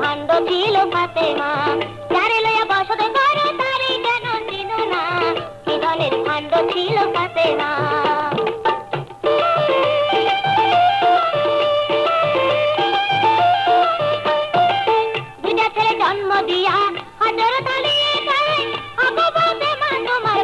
ভাণ্ড ছিল ফাতেমা যারে লইয়া বসত করো, তারে কেন চিনো না। কি ধনের ভাণ্ড ছিল ফাতেমা দুইটা ছেলে জন্ম দিয়া হাজার যায়। আবু ফাতেমা তোমার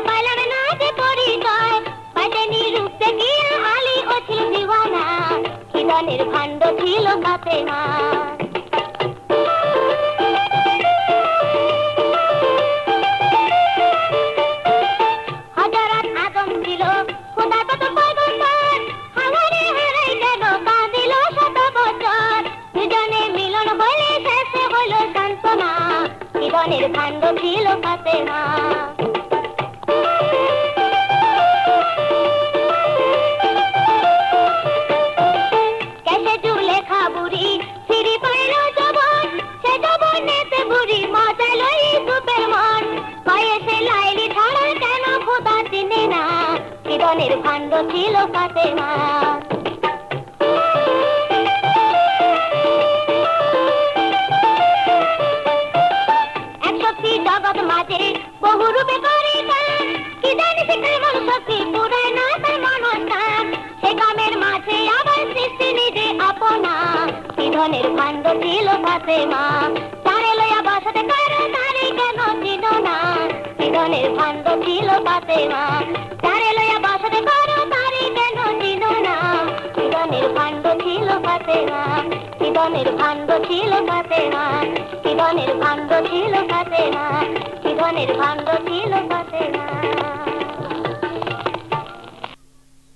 জীবনের ভাণ্ড ছিল ফাতেমা কেসে জীবনের ভাণ্ড ছিল ফাতেমা এক শক্তি জগৎ মাঝে বহু রূপে করে কি জানি না ছিল ফাতেমা তারে ছিল ফাতেমা কি ধনের ভাণ্ড ছিল ফাতেমা কি ধনের ভাণ্ড ছিল ফাতেমা কি ধনের ভাণ্ড ছিল ফাতেমা